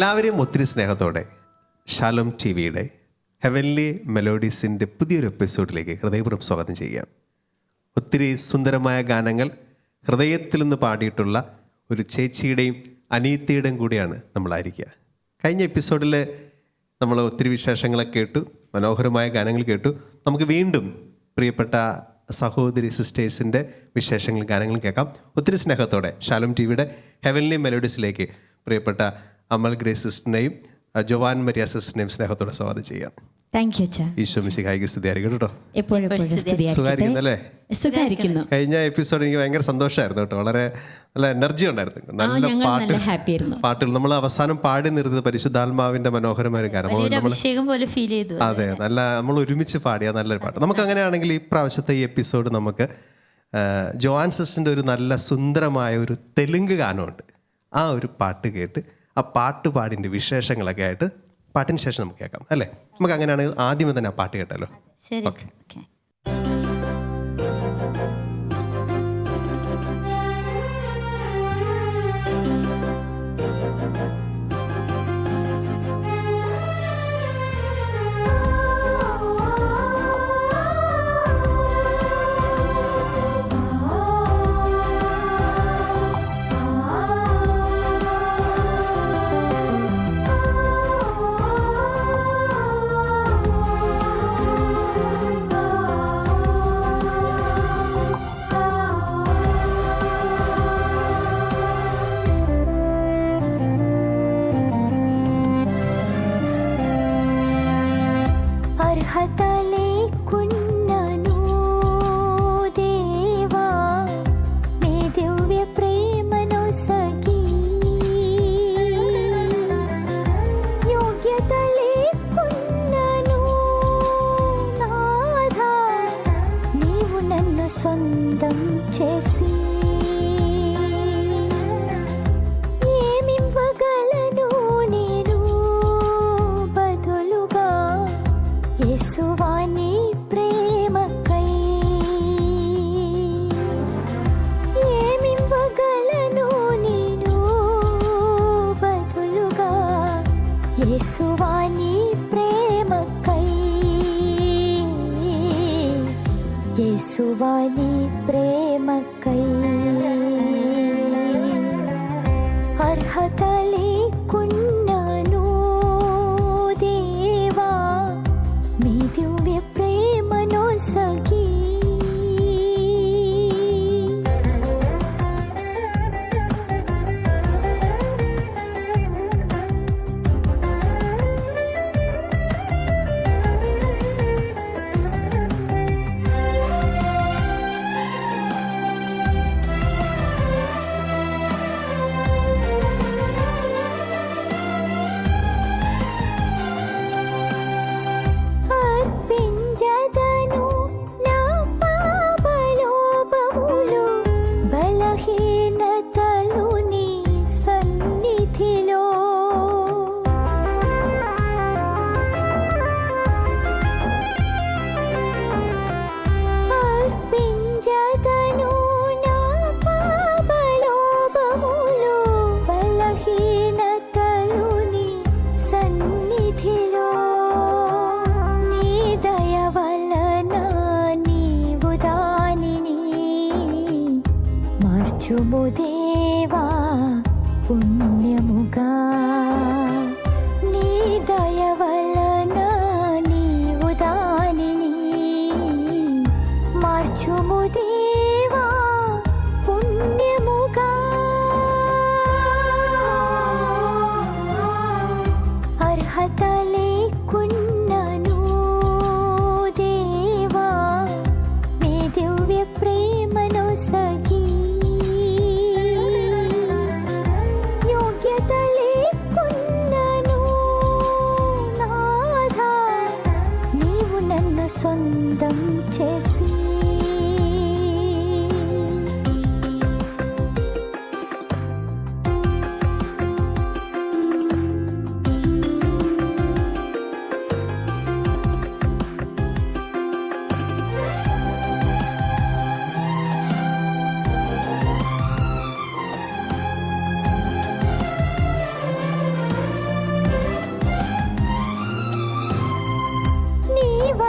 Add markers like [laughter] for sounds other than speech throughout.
എല്ലാവരെയും ഒത്തിരി സ്നേഹത്തോടെ ഷാലോം ടി വിയുടെ ഹെവൻലി മെലോഡീസിന്റെ പുതിയൊരു എപ്പിസോഡിലേക്ക് ഹൃദയപൂർവം സ്വാഗതം ചെയ്യാം ഒത്തിരി സുന്ദരമായ ഗാനങ്ങൾ ഹൃദയത്തിൽ നിന്ന് പാടിയിട്ടുള്ള ഒരു ചേച്ചിയുടെയും അനീത്തിയുടെയും കൂടിയാണ് നമ്മളായിരിക്കുക. കഴിഞ്ഞ എപ്പിസോഡിൽ നമ്മൾ ഒത്തിരി വിശേഷങ്ങളൊക്കെ കേട്ടു മനോഹരമായ ഗാനങ്ങൾ കേട്ടു. നമുക്ക് വീണ്ടും പ്രിയപ്പെട്ട സഹോദരി സിസ്റ്റേഴ്സിന്റെ വിശേഷങ്ങൾ ഗാനങ്ങളും കേൾക്കാം. ഒത്തിരി സ്നേഹത്തോടെ ഷാലോം ടി വിയുടെ ഹെവൻലി മെലോഡീസിലേക്ക് പ്രിയപ്പെട്ട അമൽ ഗ്രേസ് സിസ്റ്ററിനെയും ജോവാൻ മരിയ സിസ്റ്ററിനെയും സ്നേഹത്തോടെ സ്വാഗതം ചെയ്യാം. താങ്ക് യു ഈശോ മിശിഹായിക്ക് കേട്ടോ. സുഖായിരിക്കുന്നു കഴിഞ്ഞ എപ്പിസോഡ് എനിക്ക് ഭയങ്കര സന്തോഷമായിരുന്നു കേട്ടോ. വളരെ നല്ല എനർജി ഉണ്ടായിരുന്നു. നല്ല പാട്ട് നല്ല happy ആയിരുന്നു. പാട്ടുകൾ. നമ്മൾ അവസാനം പാടി നിർത്തിയത് പരിശുദ്ധാത്മാവിന്റെ മനോഹരമായ കാരണം ഗാനം ഒരു അഭിഷേകം പോലെ ഫീൽ ചെയ്തു അതെ. നല്ല നമ്മൾ ഒരുമിച്ച് പാടിയ നല്ലൊരു പാട്ട്. നമുക്ക് അങ്ങനെയാണെങ്കിൽ ഈ പ്രാവശ്യത്തെ ഈ എപ്പിസോഡ് നമുക്ക് ആ, ജോവാൻ സിസ്റ്ററിന്റെ ഒരു നല്ല സുന്ദരമായ ഒരു തെലുങ്ക് ഗാനമുണ്ട്. ആ ഒരു പാട്ട് കേട്ട് ആ പാട്ട് പാടിന്റെ വിശേഷങ്ങളൊക്കെ ആയിട്ട് പാട്ടിന് ശേഷം നമുക്ക് കേൾക്കാം അല്ലേ? നമുക്ക് അങ്ങനെയാണെങ്കിൽ ആദ്യമേ തന്നെ ആ പാട്ട് കേട്ടല്ലോ ശരി. ഓക്കെ.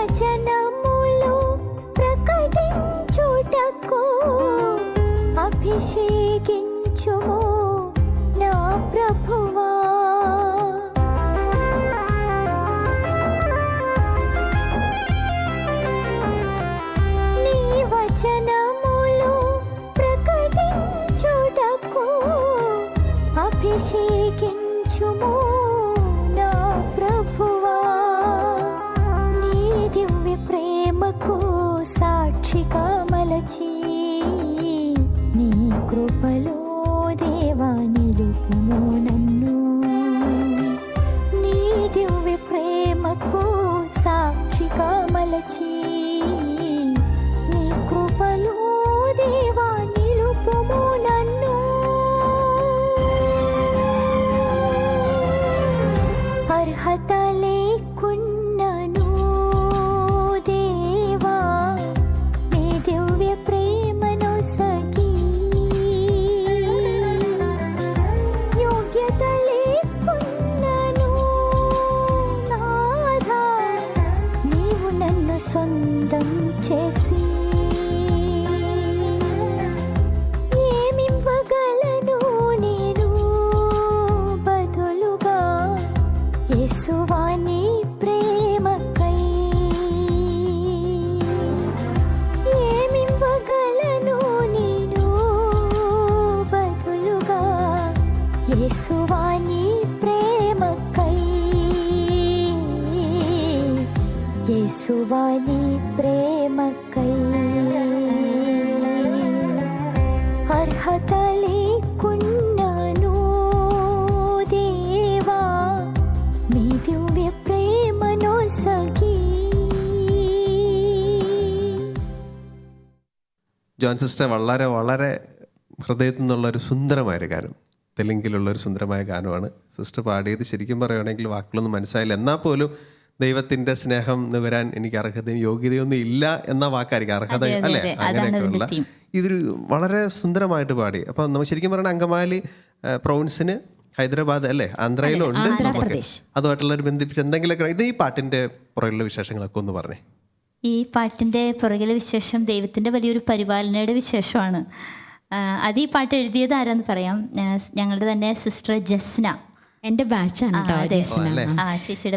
వచనములు ప్రకటించుటకు అభిషేకించుము. యేసువాని ప్రేమకై అర్హత లేకున్నాను దేవా మీ దివ్య ప్రేమను సగి ജോൺ സിസ്റ്റർ വളരെ വളരെ ഹൃദയത്തിൽ നിന്നുള്ള ഒരു സുന്ദരമായ ഒരു ഗാനം തെലുങ്കിലുള്ള ഒരു സുന്ദരമായ ഗാനമാണ് സിസ്റ്റർ പാടിയത് ശരിക്കും പറയുകയാണെങ്കിൽ വാക്കുകളൊന്നും മനസ്സിലായില്ല എന്നാൽ പോലും ദൈവത്തിന്റെ സ്നേഹം വരാൻ എനിക്ക് അർഹതയും യോഗ്യതയൊന്നും ഇല്ല എന്ന വാക്കായിരിക്കും അർഹത അല്ലേ? അങ്ങനെയൊക്കെയുള്ള ഇതൊരു വളരെ സുന്ദരമായിട്ട് പാടി. അപ്പൊ നമ്മൾ ശരിക്കും പറയുന്ന അങ്കമാലി പ്രൗൺസിന് ഹൈദരാബാദ് അല്ലേ? ആന്ധ്രയിലും ഉണ്ട്. നമുക്ക് അതുമായിട്ടുള്ള ഒരു ബന്ധിപ്പിച്ച് എന്തെങ്കിലുമൊക്കെ ഇത് ഈ പാട്ടിന്റെ പുറകിലുള്ള വിശേഷങ്ങളൊക്കെ ഒന്ന് പറഞ്ഞേ. ഈ പാട്ടിന്റെ പുറകിലെ വിശേഷം ദൈവത്തിന്റെ വലിയൊരു പരിപാലനയുടെ വിശേഷമാണ്. അത് ഈ പാട്ട് എഴുതിയത് ആരാന്ന് പറയാം? ഞങ്ങളുടെ തന്നെ സിസ്റ്റർ ജസ്ന. എന്റെ ബാച്ചാണ് കേട്ടോ. ജസ്ന ആ.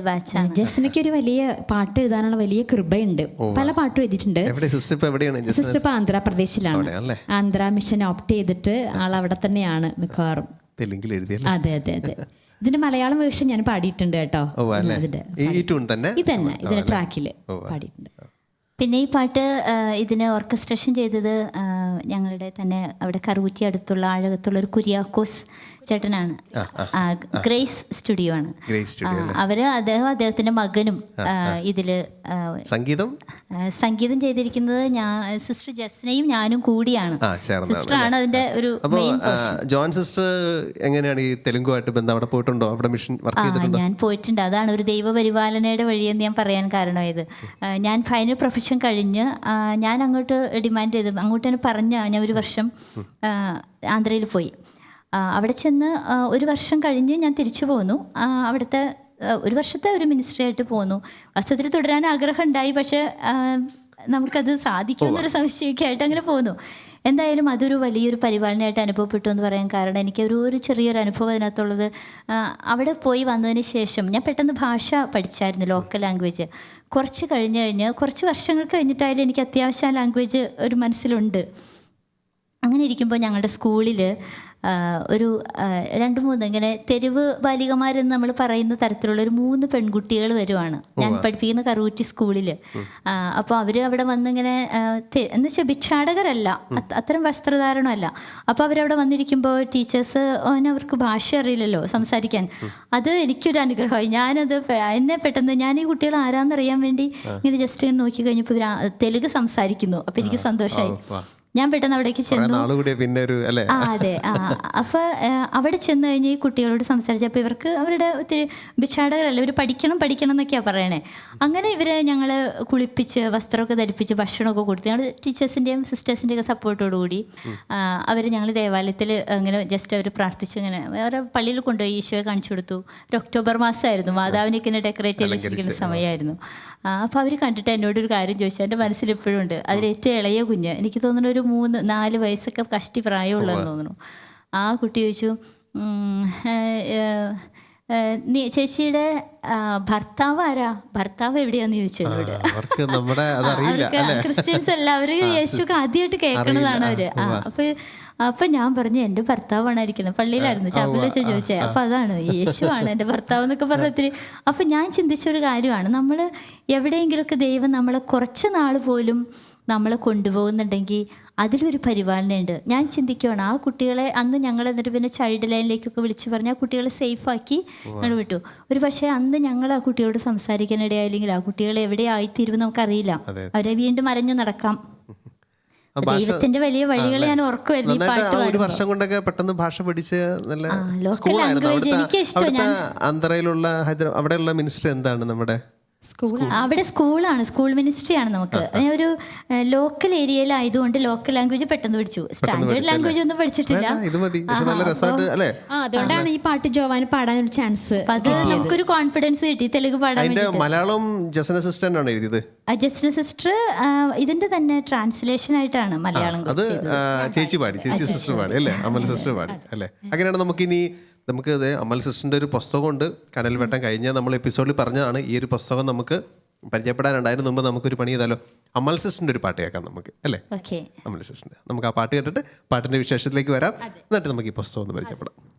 ബാച്ചാണ് ഒരു വലിയ പാട്ട് എഴുതാനുള്ള വലിയ കൃപയുണ്ട്. പല പാട്ടും എഴുതിയിട്ടുണ്ട്. എവിടെ? സിസ്റ്റർ ഇപ്പൊ എവിടെയാണ് ജസ്റ്റ് സിസ്റ്റർ ഇപ്പൊ ആന്ധ്രാപ്രദേശിലാണ്? ആന്ധ്ര മിഷൻ ഓപ്റ്റ് ചെയ്തിട്ട് ആൾ അവിടെ തന്നെയാണ് മിക്കവാറും. തെലുങ്കിൽ എഴുതിയല്ലേ? അതെ അതെ അതെ. ഇതിന്റെ മലയാളം വേർഷൻ ഞാൻ പാടിയിട്ടുണ്ട് കേട്ടോ. ഓ അല്ലേ? ഈ ഈ ട്യൂൺ തന്നെ? ഇതന്നെ ഇതിന്റെ ട്രാക്കിൽ പാടിയിട്ടുണ്ട്. പിന്നെ ഈ പാട്ട് ഇതിന് ഓർക്കസ്ട്രേഷൻ ചെയ്തത് ഞങ്ങളുടെ തന്നെ അവിടെ കറൂറ്റി അടുത്തുള്ള ആഴകത്തുള്ള ഒരു കുര്യാക്കോസ് ചേട്ടനാണ്. ഗ്രേസ് സ്റ്റുഡിയോ ആണ്. അവർ അദ്ദേഹം അദ്ദേഹത്തിന്റെ മകനും ഇതിൽ സംഗീതം? സംഗീതം ചെയ്തിരിക്കുന്നത് ഞാൻ സിസ്റ്റർ ജസ്നയും ഞാനും കൂടിയാണ്. സിസ്റ്റർ ആണ് അതിന്റെ ഒരു ജോൺ സിസ്റ്റർ എങ്ങനെയാണ് ഈ തെലുങ്കുമായിട്ട് ബന്ധം? അവിടെ പോയിട്ടുണ്ടോ? അവിടെ മിഷൻ വർക്ക് ചെയ്തിട്ടുണ്ടോ? ഞാൻ പോയിട്ടുണ്ട്. അതാണ് ഒരു ദൈവപരിപാലനയുടെ വഴിയെന്ന് ഞാൻ പറയാൻ കാരണം ഇത്. ഞാൻ ഫൈനൽ പ്രൊഫഷൻ കഴിഞ്ഞ് ഞാൻ അങ്ങോട്ട് ഡിമാൻഡ് ചെയ്തു അങ്ങോട്ട് തന്നെ പറഞ്ഞ ഞാൻ ഒരു വർഷം ആന്ധ്രയിൽ പോയി. അവിടെ ചെന്ന് ഒരു വർഷം കഴിഞ്ഞ് ഞാൻ തിരിച്ചു പോന്നു. അവിടുത്തെ ഒരു വർഷത്തെ ഒരു മിനിസ്റ്ററി ആയിട്ട് പോന്നു. വസ്ത്രത്തിൽ തുടരാൻ ആഗ്രഹം ഉണ്ടായി പക്ഷേ നമുക്കത് സാധിക്കുമെന്നൊരു സംശയമൊക്കെ ആയിട്ട് അങ്ങനെ പോന്നു. എന്തായാലും അതൊരു വലിയൊരു പരിപാലനമായിട്ട് അനുഭവപ്പെട്ടു എന്ന് പറയാൻ കാരണം എനിക്ക് ഒരു ഒരു ചെറിയൊരു അനുഭവം അതിനകത്തുള്ളത്. അവിടെ പോയി വന്നതിന് ശേഷം ഞാൻ പെട്ടെന്ന് ഭാഷ പഠിച്ചായിരുന്നു ലോക്കൽ ലാംഗ്വേജ് കുറച്ച് കഴിഞ്ഞ് കഴിഞ്ഞ് കുറച്ച് വർഷങ്ങൾ കഴിഞ്ഞിട്ടായാലും എനിക്ക് അത്യാവശ്യം ലാംഗ്വേജ് ഒരു മനസ്സിലുണ്ട്. അങ്ങനെ ഇരിക്കുമ്പോൾ ഞങ്ങളുടെ സ്കൂളിൽ ഒരു രണ്ട് മൂന്ന് ഇങ്ങനെ തെരുവ് ബാലികമാരെന്ന് നമ്മൾ പറയുന്ന തരത്തിലുള്ള ഒരു മൂന്ന് പെൺകുട്ടികൾ വരുവാണ്. ഞാൻ പഠിപ്പിക്കുന്ന കറൂറ്റി സ്കൂളിൽ അപ്പോൾ അവർ അവിടെ വന്നിങ്ങനെ എന്ന് വെച്ചാൽ ഭിക്ഷാടകരല്ല. അത്- അത്തരം വസ്ത്രധാരണമല്ല. അപ്പോൾ അവരവിടെ വന്നിരിക്കുമ്പോൾ ടീച്ചേഴ്സ് അവർക്ക് ഭാഷ അറിയില്ലല്ലോ സംസാരിക്കാൻ. അത് എനിക്കൊരു അനുഗ്രഹമായി. ഞാനത് എന്നെ പെട്ടെന്ന് ഞാൻ ഈ കുട്ടികൾ ആരാന്നറിയാൻ വേണ്ടി ഇങ്ങനെ ജസ്റ്റ് നോക്കി കഴിഞ്ഞപ്പോൾ തെലുങ്ക് സംസാരിക്കുന്നു. അപ്പോൾ എനിക്ക് സന്തോഷമായി. ഞാൻ പെട്ടെന്ന് അവിടേക്ക് ചെന്നു. കൂടി പിന്നെ ഒരു അല്ലേ? ആ അതെ. ആ അപ്പൊ അവിടെ ചെന്ന് കഴിഞ്ഞ് ഈ കുട്ടികളോട് സംസാരിച്ചപ്പോൾ ഇവർക്ക് അവരുടെ ഒത്തിരി ഭിക്ഷാടകരല്ല ഇവർ പഠിക്കണം പഠിക്കണം എന്നൊക്കെയാണ് പറയണേ. അങ്ങനെ ഇവരെ ഞങ്ങൾ കുളിപ്പിച്ച് വസ്ത്രമൊക്കെ ധരിപ്പിച്ച് ഭക്ഷണമൊക്കെ കൊടുത്ത് ഞങ്ങൾ ടീച്ചേഴ്സിന്റെയും സിസ്റ്റേഴ്സിന്റെയും ഒക്കെ സപ്പോർട്ടോടുകൂടി അവർ ഞങ്ങൾ ദേവാലയത്തിൽ അങ്ങനെ ജസ്റ്റ് അവർ പ്രാർത്ഥിച്ച് ഇങ്ങനെ അവരെ പള്ളിയിൽ കൊണ്ടുപോയി ഈശോയെ കാണിച്ചു കൊടുത്തു. ഒരു ഒക്ടോബർ മാസമായിരുന്നു. മാതാവിനെ ഇങ്ങനെ ഡെക്കറേറ്റ് ചെയ്ത് വെച്ചിരിക്കുന്ന സമയമായിരുന്നു. അപ്പോൾ അവർ കണ്ടിട്ട് എന്നോട് ഒരു കാര്യം ചോദിച്ചു. എന്റെ മനസ്സിൽ ഇപ്പോഴും ഉണ്ട്. അതിൽ ഏറ്റവും ഇളയ കുഞ്ഞ്. എനിക്ക് തോന്നുന്നു ഒരു മൂന്ന് നാല് വയസ്സൊക്കെ കഷ്ടി പ്രായമുള്ളതെന്ന് തോന്നുന്നു. ആ കുട്ടി ചോദിച്ചു "ഉം, ഏ, ഏ, ഏ, നീ ചേച്ചിയുടെ ഭർത്താവ് ആരാ? ഭർത്താവ് എവിടെയാന്ന് ചോദിച്ചു എന്നോട്. ക്രിസ്ത്യൻസ് അല്ല അവർ യേശുക്ക് ആദ്യമായിട്ട് കേൾക്കണതാണ് അവർ. അപ്പൊ അപ്പൊ ഞാൻ പറഞ്ഞു എന്റെ ഭർത്താവാണ് ഇരിക്കുന്നത് പള്ളിയിലായിരുന്നു ചാപ്പലിൽ വെച്ച് ചോദിച്ചേ. അപ്പൊ അതാണ് യേശുവാണ് എന്റെ ഭർത്താവ് എന്നൊക്കെ പറഞ്ഞ അപ്പൊ ഞാൻ ചിന്തിച്ചൊരു കാര്യമാണ്. നമ്മൾ എവിടെയെങ്കിലുമൊക്കെ ദൈവം നമ്മളെ കുറച്ച് നാൾ പോലും നമ്മളെ കൊണ്ടുപോകുന്നുണ്ടെങ്കിൽ അതിലൊരു പരിപാലനയുണ്ട്. ഞാൻ ചിന്തിക്കുകയാണ് ആ കുട്ടികളെ അന്ന് ഞങ്ങൾ എന്നിട്ട് പിന്നെ ചൈൽഡ് ലൈനിലേക്കൊക്കെ വിളിച്ചു പറഞ്ഞ് ആ കുട്ടികളെ സേഫാക്കി ഞങ്ങൾ വിട്ടു. ഒരു പക്ഷേ അന്ന് ഞങ്ങൾ ആ കുട്ടിയോട് സംസാരിക്കാനിടയായില്ലെങ്കിൽ ആ കുട്ടികൾ എവിടെ ആയിത്തീരുമെന്ന് നമുക്കറിയില്ല. അവരെ വീണ്ടും അരഞ്ഞു നടക്കാം. ദൈവത്തിന്റെ വലിയ വഴികൾ ഞാൻ ഓർക്കുമായിരുന്നു ഒരു വർഷം കൊണ്ടൊക്കെ പെട്ടെന്ന് ഭാഷ പഠിച്ച് നല്ല സ്കൂളായിരുന്നു ആന്ധ്രയിലുള്ള ഹൈദരാബാദ് അവിടെയുള്ള മിനിസ്റ്റർ എന്താണ് നമ്മുടെ അവിടെ സ്കൂളാണ്. സ്കൂൾ മിനിസ്ട്രി ആണ് നമുക്ക്. ഒരു ലോക്കൽ ഏരിയയിലായതുകൊണ്ട് ലോക്കൽ ലാംഗ്വേജ് പെട്ടെന്ന് പഠിച്ചു. സ്റ്റാൻഡേർഡ് ലാംഗ്വേജ് ഒന്നും പഠിച്ചിട്ടില്ല. ഇത് മതി. നല്ല രസമായിട്ട് അല്ലേ? അതുകൊണ്ടാണ് ഈ പാട്ട് ജോവാൻ പാടാൻ ഒരു ചാൻസ് അത് നമുക്കൊരു കോൺഫിഡൻസ് കിട്ടി തെലുങ്ക് പാടാൻ മലയാളം ജസൻ അസിസ്റ്റന്റ് ആണ് എഴുതിയത്. ജസ്റ്റിന സിസ്റ്റർ ഇതിന്റെ തന്നെ ട്രാൻസ്ലേഷൻ ആയിട്ടാണ് മലയാളം അത് ചേച്ചി പാടി ചേച്ചി സിസ്റ്റർ പാടി. അല്ലേ? അമൽ സിസ്റ്റർ പാടി അല്ലേ? അങ്ങനെയാണ് നമുക്കിനി നമുക്ക് ഇത് അമൽ സിസ്റ്ററിന്റെ ഒരു പുസ്തകമുണ്ട്. കനൽവെട്ടം കഴിഞ്ഞ നമ്മൾ എപ്പിസോഡിൽ പറഞ്ഞതാണ്. ഈ ഒരു പുസ്തകം നമുക്ക് പരിചയപ്പെടാനുണ്ടായിരുന്നു മുമ്പ് നമുക്കൊരു പണി ചെയ്താലോ? അമൽ സിസ്റ്ററിന്റെ ഒരു പാട്ട് കേൾക്കാം നമുക്ക് അല്ലേ? അമൽ സിസ്റ്ററിന്റെ. നമുക്ക് ആ പാട്ട് കേട്ടിട്ട് പാട്ടിന്റെ വിശേഷത്തിലേക്ക് വരാം. എന്നിട്ട് നമുക്ക് ഈ പുസ്തകം ഒന്ന് പരിചയപ്പെടാം.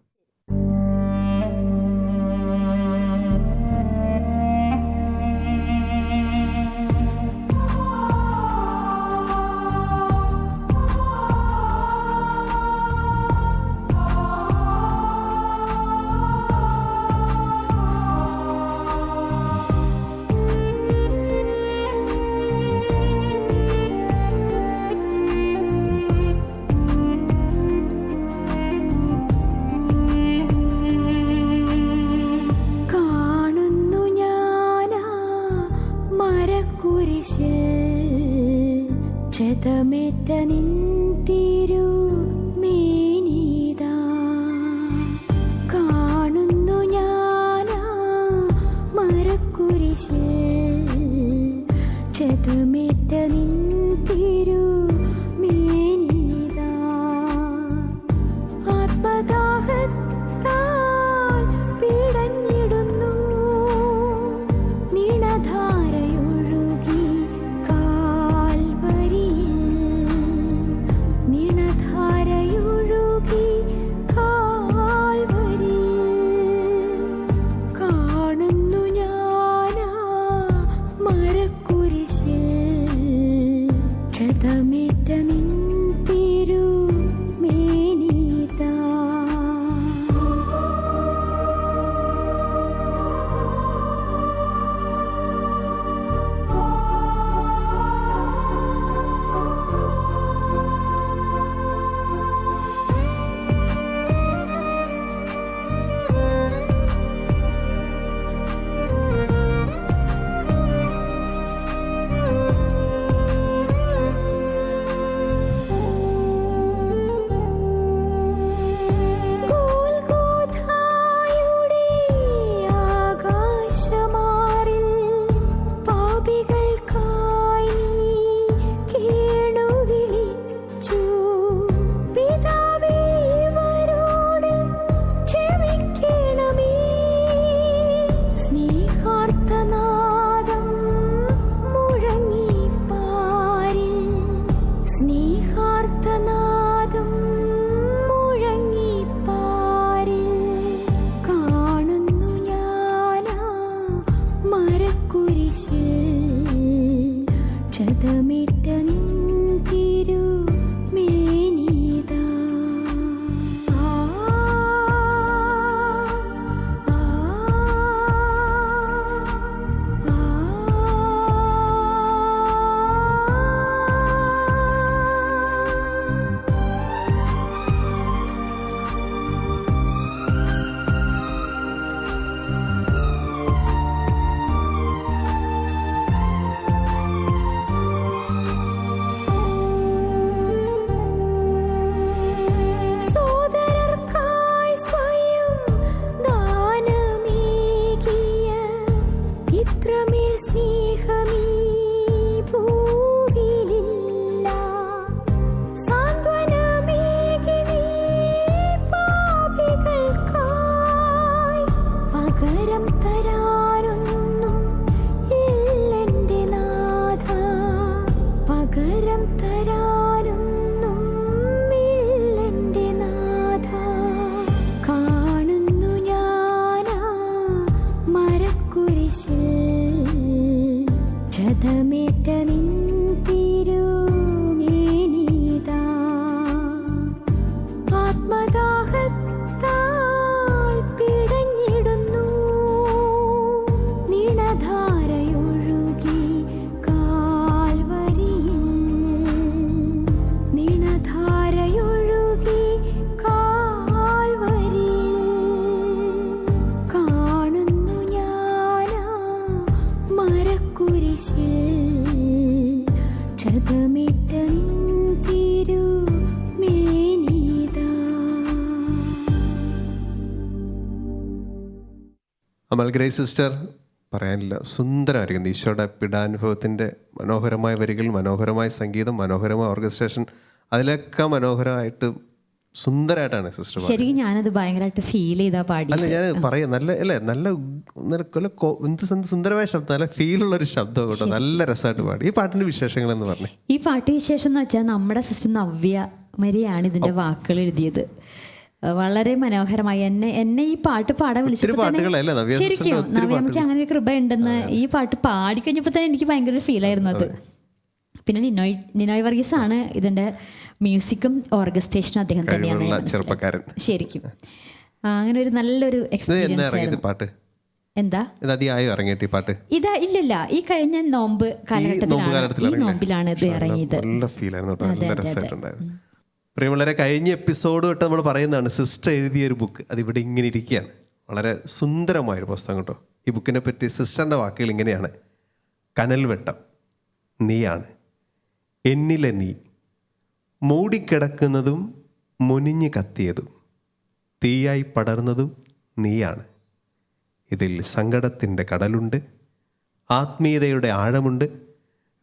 അമൽ ഗ്രേ സിസ്റ്റർ പറയാനില്ല സുന്ദരമായിരിക്കുന്നു ഈശോയുടെ പിടാനുഭവത്തിന്റെ മനോഹരമായ വരികൾ മനോഹരമായ സംഗീതം മനോഹരമായ ഓർക്കസ്ട്രേഷൻ അതിലൊക്കെ മനോഹരമായിട്ട് സുന്ദരമായിട്ടാണ് സിസ്റ്റർ ശരിക്കും ഞാനത് ഭയങ്കരമായിട്ട് ഫീൽ ചെയ്താ പാടി അല്ല ഞാൻ പറയാം. നല്ല അല്ലേ നല്ല എന്ത് സുന്ദ- സുന്ദരമായ ശബ്ദം. നല്ല ഫീലുള്ള ഒരു ശബ്ദം കേട്ടോ. നല്ല രസമായിട്ട് പാടി. ഈ പാട്ടിന്റെ വിശേഷങ്ങൾ എന്ന് പറഞ്ഞു. ഈ പാട്ട് വിശേഷം എന്ന് വെച്ചാൽ നമ്മുടെ സിസ്റ്റർ നവ്യ മരിയാണ് ഇതിന്റെ വാക്കുകൾ എഴുതിയത്. വളരെ മനോഹരമായി എന്നെ എന്നെ ഈ പാട്ട് പാടാൻ വിളിച്ചപ്പോൾ ശരിക്കും നവ്യമ്മയ്ക്ക് അങ്ങനെ ഒരു കൃപ ഉണ്ടെന്ന് ഈ പാട്ട് പാടിക്കഴിഞ്ഞപ്പോൾ തന്നെ എനിക്ക് ഭയങ്കര ഫീൽ ആയിരുന്നു അത്. പിന്നെ നിനോയ് നിനോയ് വർഗീസ് ആണ് ഇതിന്റെ മ്യൂസിക്കും ഓർഗസ്ട്രേഷനും അദ്ദേഹം തന്നെയാണ്. ശരിക്കും. അങ്ങനെ ഒരു നല്ലൊരു എക്സ്പീരിയൻസ് പാട്ട്? എന്താ? ഇറങ്ങിയിട്ട് പാട്ട്? ഇതാ ഇല്ലില്ല. ഈ കഴിഞ്ഞ നോമ്പ് കാലഘട്ടത്തിലാണ് ഈ നോമ്പിലാണ് ഇത് ഇറങ്ങിയത്. നല്ല ഫീൽ ആയിരുന്നു നല്ല. രസമായിട്ടുണ്ടായിരുന്നു. പ്രിയമുള്ളവരെ കഴിഞ്ഞ എപ്പിസോഡ് തൊട്ട് നമ്മൾ പറയുന്നതാണ് സിസ്റ്റർ എഴുതിയ ഒരു ബുക്ക് അതിവിടെ ഇങ്ങനെ ഇരിക്കുകയാണ്. വളരെ സുന്ദരമായൊരു പുസ്തകം കേട്ടോ. ഈ ബുക്കിനെ പറ്റി സിസ്റ്ററിന്റെ വാക്കുകൾ ഇങ്ങനെയാണ്. കനൽവെട്ടം നീയാണ്. എന്നിലെ നീ മൂടിക്കിടക്കുന്നതും മുനിഞ്ഞു കത്തിയതും തീയായി പടർന്നതും നീയാണ്. ഇതിൽ സങ്കടത്തിന്റെ കടലുണ്ട് ആത്മീയതയുടെ ആഴമുണ്ട്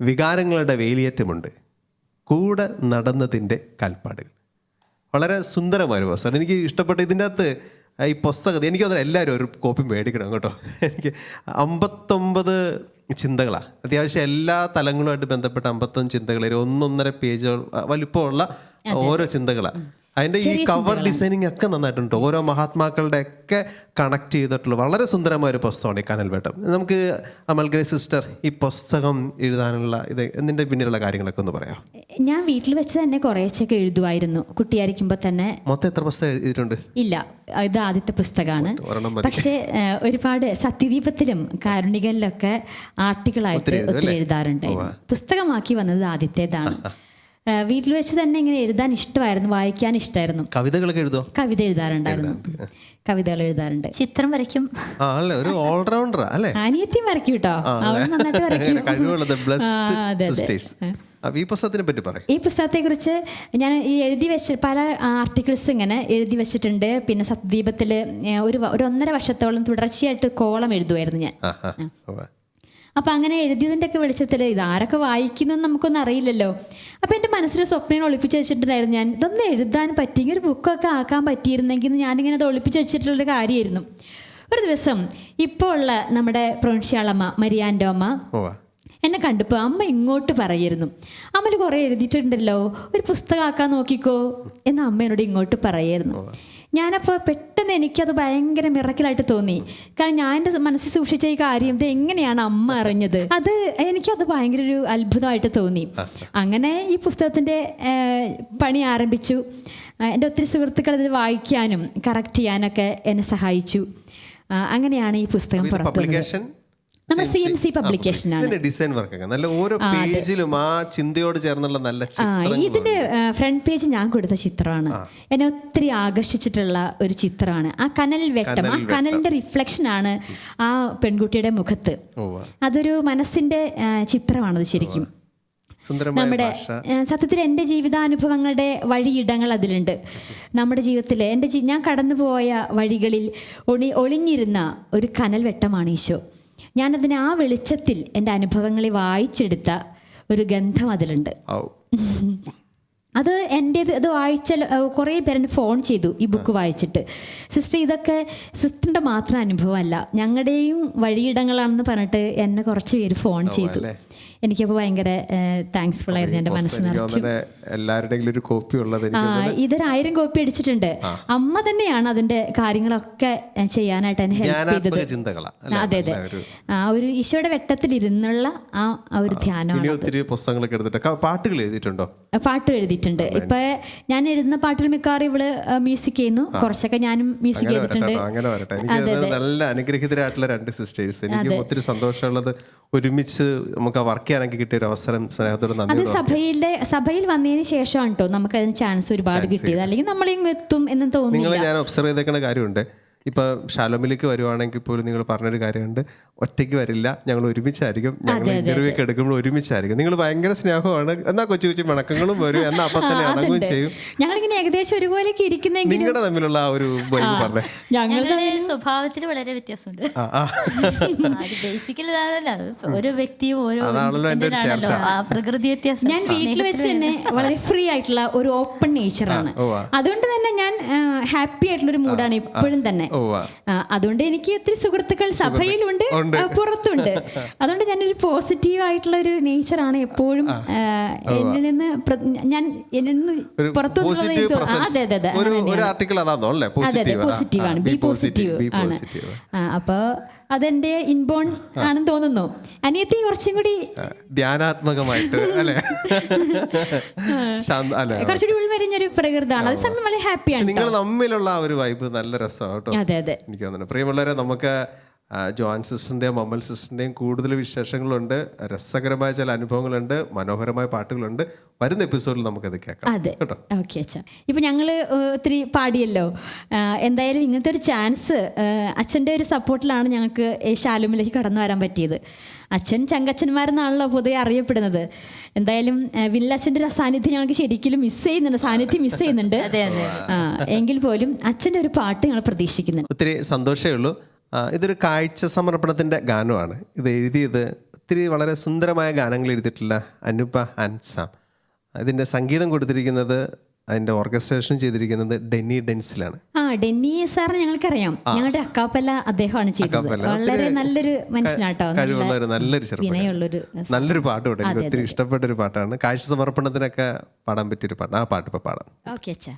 വികാരങ്ങളുടെ വേലിയേറ്റമുണ്ട്. കൂടെ നടന്നതിന്റെ കാൽപ്പാടുകൾ. വളരെ സുന്ദരമായ ഒരു പുസ്തകം എനിക്ക് ഇഷ്ടപ്പെട്ട ഇതിന്റെ അകത്ത് ഈ പുസ്തകത്തിൽ എനിക്ക് തോന്നുന്നു എല്ലാവരും ഒരു കോപ്പി മേടിക്കണം കേട്ടോ. എനിക്ക് അമ്പത്തൊമ്പത് ചിന്തകളാണ് അത്യാവശ്യം എല്ലാ തലങ്ങളുമായിട്ട് ബന്ധപ്പെട്ട അമ്പത്തൊന്ന് ചിന്തകൾ ഒരു ഒന്നൊന്നര പേജ് വലിപ്പമുള്ള ഓരോ ചിന്തകളാണ് അതിന്റെ ഈ കവർ ഡിസൈനിങ് ഒക്കെ നന്നായിട്ടുണ്ട്. ഓരോ മഹാത്മാക്കളുടെ ഒക്കെ കണക്ട് ചെയ്തിട്ടുള്ള വളരെ സുന്ദരമായ ഒരു പുസ്തകമാണ് ഈ കനൽവേട്ടം. നമുക്ക് അമൽഗ്രേ സിസ്റ്റർ ഈ പുസ്തകം എഴുതാനുള്ള ഇത് എന്തിന്റെ പിന്നിലുള്ള കാര്യങ്ങളൊക്കെ ഒന്ന് പറയാം ഞാൻ വീട്ടിൽ വെച്ച് തന്നെ കുറേശ്ശൊക്കെ എഴുതുമായിരുന്നു കുട്ടിയായിരിക്കുമ്പോൾ തന്നെ മൊത്തം എത്ര പുസ്തകം എഴുതിയിട്ടുണ്ട്? ഇല്ല ഇത് ആദ്യത്തെ പുസ്തകമാണ്. പക്ഷേ ഒരുപാട് സത്യദീപത്തിലും കാരുണികനിലൊക്കെ ആർട്ടിക്കിളായിട്ട് ഒത്തിരി എഴുതും ഒത്തിരി അല്ലേ? എഴുതാറുണ്ടായിരുന്നു പുസ്തകമാക്കി വന്നത് ആദ്യത്തേതാണ്. വീട്ടിൽ വെച്ച് തന്നെ ഇങ്ങനെ എഴുതാൻ ഇഷ്ടമായിരുന്നു വായിക്കാൻ ഇഷ്ടമായിരുന്നു. കവിതകളൊക്കെ എഴുതോ? കവിത എഴുതാറുണ്ടായിരുന്നു. കവിതകൾ എഴുതാറുണ്ട്. ചിത്രം വരയ്ക്കും. ഒരു ഓൾറൗണ്ടർ അല്ലേ? അനിയത്തിയും വരയ്ക്കും കേട്ടോ അവൾ നന്നായിട്ട് [laughs] വരയ്ക്കും. ഈ പുസ്തകത്തിനെ പറ്റി പറയും. ഈ പുസ്തകത്തെ കുറിച്ച് ഞാൻ ഈ എഴുതി വെച്ച പല ആർട്ടിക്കിൾസ് ഇങ്ങനെ എഴുതി വെച്ചിട്ടുണ്ട്. പിന്നെ സത്യദീപത്തിൽ ഒരു ഒരു ഒന്നര വർഷത്തോളം തുടർച്ചയായിട്ട് കോളം എഴുതുമായിരുന്നു ഞാൻ. ആ ആ അപ്പം അങ്ങനെ എഴുതിയതിന്റെ ഒക്കെ വെളിച്ചത്തിൽ ഇത് ആരൊക്കെ വായിക്കുന്നു എന്ന് നമുക്കൊന്നും അറിയില്ലല്ലോ. അപ്പം എന്റെ മനസ്സിൽ സ്വപ്നം ഒളിപ്പിച്ച് വെച്ചിട്ടുണ്ടായിരുന്നു ഞാൻ. ഇതൊന്ന് എഴുതാൻ പറ്റിയെങ്കിൽ ഒരു ബുക്കൊക്കെ ആക്കാൻ പറ്റിയിരുന്നെങ്കിൽ ഞാനിങ്ങനെ അത് ഒളിപ്പിച്ച് വെച്ചിട്ടുള്ളൊരു കാര്യമായിരുന്നു. ഒരു ദിവസം ഇപ്പോൾ ഉള്ള നമ്മുടെ പ്രൊൻഷ്യാളമ്മ മരിയാന്റെ അമ്മ. എന്നെ കണ്ടപ്പോൾ അമ്മ ഇങ്ങോട്ട് പറയായിരുന്നു അമ്മയിൽ കുറേ എഴുതിയിട്ടുണ്ടല്ലോ ഒരു പുസ്തകമാക്കാൻ നോക്കിക്കോ എന്ന് അമ്മ എന്നോട് ഇങ്ങോട്ട് പറയായിരുന്നു ഞാനപ്പോൾ പെട്ടെന്ന് എനിക്കത് ഭയങ്കര മിറക്കലായിട്ട് തോന്നി. കാരണം ഞാൻ എന്റെ മനസ്സിൽ സൂക്ഷിച്ച ഈ കാര്യം ഇത് എങ്ങനെയാണ് അമ്മ അറിഞ്ഞത്? അത് എനിക്കത് ഭയങ്കര ഒരു അത്ഭുതമായിട്ട് തോന്നി. അങ്ങനെ ഈ പുസ്തകത്തിന്റെ പണി ആരംഭിച്ചു. എന്റെ ഒത്തിരി സുഹൃത്തുക്കൾ ഇത് വായിക്കാനും കറക്റ്റ് ചെയ്യാനൊക്കെ എന്നെ സഹായിച്ചു. അങ്ങനെയാണ് ഈ പുസ്തകം പുറത്തു നമ്മുടെ ഡിസൈൻ നല്ല ഓരോ പേജിലും ആ ചിന്തയോട് ചേർന്നുള്ള നല്ല ഇതിന്റെ ഫ്രണ്ട് പേജ് ഞാൻ കൊടുത്ത ചിത്രമാണ്. എന്നെ ഒത്തിരി ആകർഷിച്ചിട്ടുള്ള ഒരു ചിത്രമാണ്. ആ കനൽ വെട്ടം ആ കനലിന്റെ റിഫ്ലക്ഷൻ ആണ് ആ പെൺകുട്ടിയുടെ മുഖത്ത്. അതൊരു മനസ്സിന്റെ ചിത്രമാണത് ശരിക്കും. നമ്മുടെ സത്യത്തിൽ എന്റെ ജീവിതാനുഭവങ്ങളുടെ വഴിയിടങ്ങൾ അതിലുണ്ട്. നമ്മുടെ ജീവിതത്തിൽ എന്റെ ഞാൻ കടന്നുപോയ വഴികളിൽ ഒളി ഒളിഞ്ഞിരുന്ന ഒരു കനൽ വെട്ടമാണ് ഈശോ. ഞാനതിനെ ആ വെളിച്ചത്തിൽ എന്റെ അനുഭവങ്ങളെ വായിച്ചെടുത്ത ഒരു ഗന്ധം അതിലുണ്ട്. അത് എന്റേത് ഇത് വായിച്ചാൽ കുറേ പേര് എന്നെ ഫോൺ ചെയ്തു ഈ ബുക്ക് വായിച്ചിട്ട്. സിസ്റ്റർ ഇതൊക്കെ സിസ്റ്ററിന്റെ മാത്രം അനുഭവമല്ല. ഞങ്ങളുടെയും വഴിയിടങ്ങളാണെന്ന് പറഞ്ഞിട്ട് എന്നെ കുറച്ച് പേര് ഫോൺ ചെയ്തു? എനിക്കപ്പോൾ ഭയങ്കര താങ്ക്സ്ഫുൾ ആയിരുന്നു. എന്റെ മനസ്സ് നിറച്ചു. എല്ലാവരുടെയും ഒരു കോപ്പി ഉള്ളത് ഇതൊരായിരം കോപ്പി അടിച്ചിട്ടുണ്ട്. അമ്മ തന്നെയാണ് അതിന്റെ കാര്യങ്ങളൊക്കെ ചെയ്യാനായിട്ട് എന്നെ ഹെൽപ്പ് ചെയ്തത്. അതെ അതെ. ആ ഒരു ഈശോയുടെ വെട്ടത്തിൽ ഇരുന്നുള്ള ആ ഒരു ധ്യാനമാണ് ഒത്തിരി പുസ്തകങ്ങളൊക്കെ എടുത്തിട്ട് പാട്ടുകൾ എഴുതിയിട്ടുണ്ടോ? പാട്ട് എഴുതിയിട്ടുണ്ട്. ഇപ്പൊ ഞാൻ എഴുതുന്ന പാട്ടിൽ മിക്കവാറും ഇവൾ മ്യൂസിക് ചെയ്യുന്നു. കുറച്ചൊക്കെ ഞാനും മ്യൂസിക് ചെയ്തിട്ടുണ്ട്. അങ്ങനെ വരട്ടെ. എനിക്ക് നല്ല അനുഗ്രഹിതരായിട്ടുള്ള രണ്ട് സിസ്റ്റേഴ്സ് എനിക്ക് ഒത്തിരി സന്തോഷമുള്ളത് ഒരുമിച്ച് നമുക്ക് വർക്ക് ചെയ്യാനൊക്കെ കിട്ടിയ ഒരു അവസരം സ്നേഹത്തോട് നന്ദി അത് സഭയിലെ സഭയിൽ വന്നതിന് ശേഷമാണ് കേട്ടോ നമുക്ക് അതിന് ചാൻസ് ഒരുപാട് കിട്ടിയത് അല്ലെങ്കിൽ നമ്മളിങ്ങ് എത്തും എന്ന് നിങ്ങൾ തോന്നുന്നില്ല ഞാൻ ഒബ്സർവ് ചെയ്തേക്കുന്ന കാര്യമുണ്ട്. ഇപ്പൊ ഷാലോമിലേക്ക് വരുവാണെങ്കിൽ പോലും നിങ്ങൾ പറഞ്ഞൊരു കാര്യമുണ്ട്. ഒറ്റയ്ക്ക് വരില്ല. ഞങ്ങൾ ഒരുമിച്ചായിരിക്കും. ഞങ്ങൾ ഇന്റർവ്യൂ ഒക്കെ എടുക്കുമ്പോൾ ഒരുമിച്ചായിരിക്കും. നിങ്ങൾ ഭയങ്കര സ്നേഹമാണ്. എന്നാ കൊച്ചു കൊച്ചു മണക്കങ്ങളും വരും. എന്നാ അപ്പൊ തന്നെ അടങ്ങുകയും ചെയ്യും. ഞങ്ങളിങ്ങനെ ഏകദേശം ഒരുപോലെയൊക്കെ ഇരിക്കുന്നെങ്കിൽ നിങ്ങളുടെ തമ്മിലുള്ള ആ ഒരു വൈബ് പറഞ്ഞേ. ഞങ്ങളുടെ സ്വഭാവത്തിൽ വളരെ വ്യത്യാസമുണ്ട്. ബേസിക്കലി ഒരു വ്യക്തിയും ഓരോ പ്രകൃതി വ്യത്യാസം. ഞാൻ വീട്ടിൽ വെച്ച് തന്നെ വളരെ ഫ്രീ ആയിട്ടുള്ള ഒരു ഓപ്പൺ നേച്ചറാണ്. അതുകൊണ്ട് തന്നെ ഞാൻ ഹാപ്പി ആയിട്ടുള്ള ഒരു മൂഡാണ് ഇപ്പോഴും തന്നെ. അതുകൊണ്ട് എനിക്ക് ഒത്തിരി സുഹൃത്തുക്കൾ സഭയിലുണ്ട് പുറത്തുണ്ട്. അതുകൊണ്ട് ഞാനൊരു പോസിറ്റീവ് ആയിട്ടുള്ള ഒരു നേച്ചറാണ് എപ്പോഴും എന്നിൽ നിന്ന് ഞാൻ എന്നിൽ നിന്ന് പുറത്തു അതെ അതെ അതെ. അതെ പോസിറ്റീവ് ആണ്. ബി പോസിറ്റീവ് ആണ്. പോസിറ്റീവ് ആ, അപ്പൊ അതെന്റെ ഇൻബോൺ ആണെന്ന് തോന്നുന്നു. അനിയത്തി കുറച്ചും കൂടി ധ്യാനാത്മകമായിട്ട് അല്ലേ? [laughs] കുറച്ചുകൂടി ഉൾവരിഞ്ഞൊരു പ്രകൃതമാണ്. അത് സമയം വളരെ ഹാപ്പിയാണ് നിങ്ങൾ തമ്മിലുള്ള ആ ഒരു വൈബ് നല്ല രസമാണ് കേട്ടോ അതെ അതെ. എനിക്ക് തോന്നുന്നു. പ്രിയമുള്ളവരെ നമുക്ക് ജോൺ സിസ്റ്ററിന്റെയും മമ്മൽ സിസ്റ്ററിന്റെയും കൂടുതൽ വിശേഷങ്ങളുണ്ട്. രസകരമായ ചില അനുഭവങ്ങളുണ്ട്. മനോഹരമായ പാട്ടുകളുണ്ട്. വരുന്ന എപ്പിസോഡിൽ നമുക്കത് കേൾക്കാം. അതെ. കേട്ടോ? ഓക്കെ അച്ഛാ. ഇപ്പം ഞങ്ങൾ ഒത്തിരി പാടിയല്ലോ. എന്തായാലും ഇങ്ങനത്തെ ഒരു ചാൻസ് അച്ഛന്റെ ഒരു സപ്പോർട്ടിലാണ് ഞങ്ങൾക്ക് ഈ ശാലുമിലേക്ക് കടന്നു വരാൻ പറ്റിയത്. അച്ഛൻ ചങ്കച്ചന്മാരെന്നാണല്ലോ പൊതുവെ അറിയപ്പെടുന്നത്. എന്തായാലും വില്ലച്ഛന്റെ ഒരു സാന്നിധ്യം ഞങ്ങൾക്ക് ശരിക്കും മിസ് ചെയ്യുന്നുണ്ട്. സാന്നിധ്യം മിസ് ചെയ്യുന്നുണ്ട്. എങ്കിൽ പോലും അച്ഛന്റെ ഒരു പാട്ട് ഞങ്ങൾ പ്രതീക്ഷിക്കുന്നുണ്ട്. ഒത്തിരി സന്തോഷമേ ഉള്ളൂ. ഇതൊരു കാഴ്ച സമർപ്പണത്തിന്റെ ഗാനമാണ്. ഇത് എഴുതിയത് ഒത്തിരി വളരെ സുന്ദരമായ ഗാനങ്ങൾ എഴുതിയിട്ടുള്ള അനുപ അൻസാം ഇതിന്റെ സംഗീതം കൊടുത്തിരിക്കുന്നത് അതിന്റെ ഓർക്കസ്ട്രേഷൻ ചെയ്തിരിക്കുന്നത് ഡെന്നി ഡെൻസിലാണ്. ആ ഡെന്നി സാറിനെ ഞങ്ങൾക്കറിയാം. ഞങ്ങളുടെ അക്കാപ്പല്ല അദ്ദേഹമാണ് ചെയ്തത്. വളരെ നല്ലൊരു മനുഷ്യനാട്ടോ. കഴിവുള്ള ഒരു നല്ലൊരു നല്ലൊരു പാട്ട് കേട്ടോ. എനിക്ക് ഒത്തിരി ഇഷ്ടപ്പെട്ട ഒരു പാട്ടാണ്. കാഴ്ച സമർപ്പണത്തിനൊക്കെ പാടാൻ പറ്റിയൊരു പാട്ട് ആ പാട്ട് ഇപ്പൊ പാടാം. ഓക്കെ അച്ഛാ.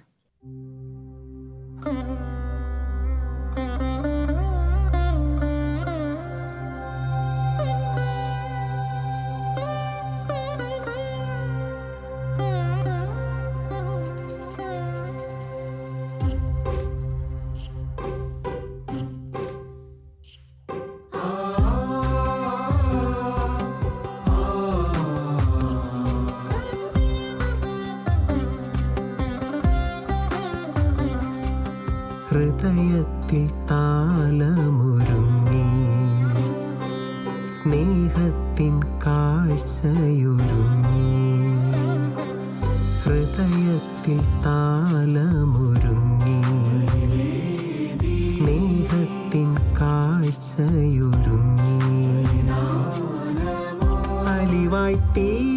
Ei!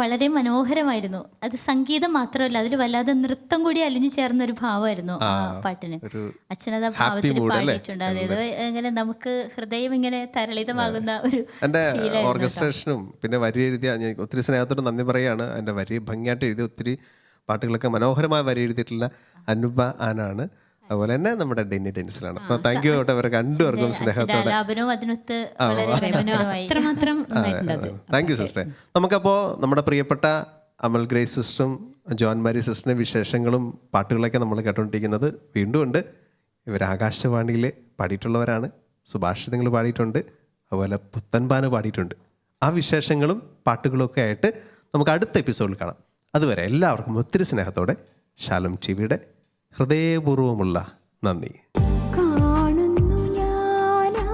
വളരെ മനോഹരമായിരുന്നു. അത് സംഗീതം മാത്രമല്ല അതിൽ വല്ലാതെ നൃത്തം കൂടി അലിഞ്ഞു ചേർന്ന ഒരു ഭാവമായിരുന്നു ആ പാട്ടിന്. അച്ഛനത് ആ ഭാവത്തിൽ? പാടിയിട്ടുണ്ട്. അതായത് ഇങ്ങനെ നമുക്ക് ഹൃദയം ഇങ്ങനെ തരളിതമാകുന്ന ഒരു എന്റെ ഓർഗസ്ട്രേഷനും ഓർക്കസ്ട്രേഷനും പിന്നെ വരി എഴുതിയ ഞാൻ ഒത്തിരി സ്നേഹത്തോട് നന്ദി പറയുകയാണ്. എന്റെ വരി ഭംഗിയായിട്ട് എഴുതിയ ഒത്തിരി പാട്ടുകളൊക്കെ മനോഹരമായ വരി എഴുതിയിട്ടുള്ള അനുപ ആനാണ്. അതുപോലെ തന്നെ നമ്മുടെ ഡെന്നി ടെന്നിസിലാണ് അപ്പൊ താങ്ക് യു കേട്ടോ അവരെ രണ്ടുപേർക്കും സ്നേഹത്തോടെ. ആലാപനവും അതിനൊത്ത് വളരെ മനോഹരമായി അത്രമാത്രം നന്നായിട്ടുണ്ട് അത്. താങ്ക് യു സിസ്റ്റർ നമുക്കപ്പോ നമ്മുടെ പ്രിയപ്പെട്ട അമൽ ഗ്രേസ് സിസ്റ്ററും ജോൺ മാരി സിസ്റ്ററിന്റെ വിശേഷങ്ങളും പാട്ടുകളൊക്കെ നമ്മൾ കേട്ടോണ്ടിരിക്കുന്നത് വീണ്ടും ഉണ്ട്. ഇവർ ആകാശവാണിയിൽ പാടിയിട്ടുള്ളവരാണ്. സുഭാഷിതങ്ങൾ പാടിയിട്ടുണ്ട്. അതുപോലെ പുത്തൻപാന് പാടിയിട്ടുണ്ട്. ആ വിശേഷങ്ങളും പാട്ടുകളും ഒക്കെ ആയിട്ട് നമുക്ക് അടുത്ത എപ്പിസോഡിൽ കാണാം. അതുവരെ എല്ലാവർക്കും ഒത്തിരി സ്നേഹത്തോടെ ശാലം ടിവിയുടെ ഹൃദയപൂർവമുള്ള നന്ദി. കാണുന്നു ഞാനാ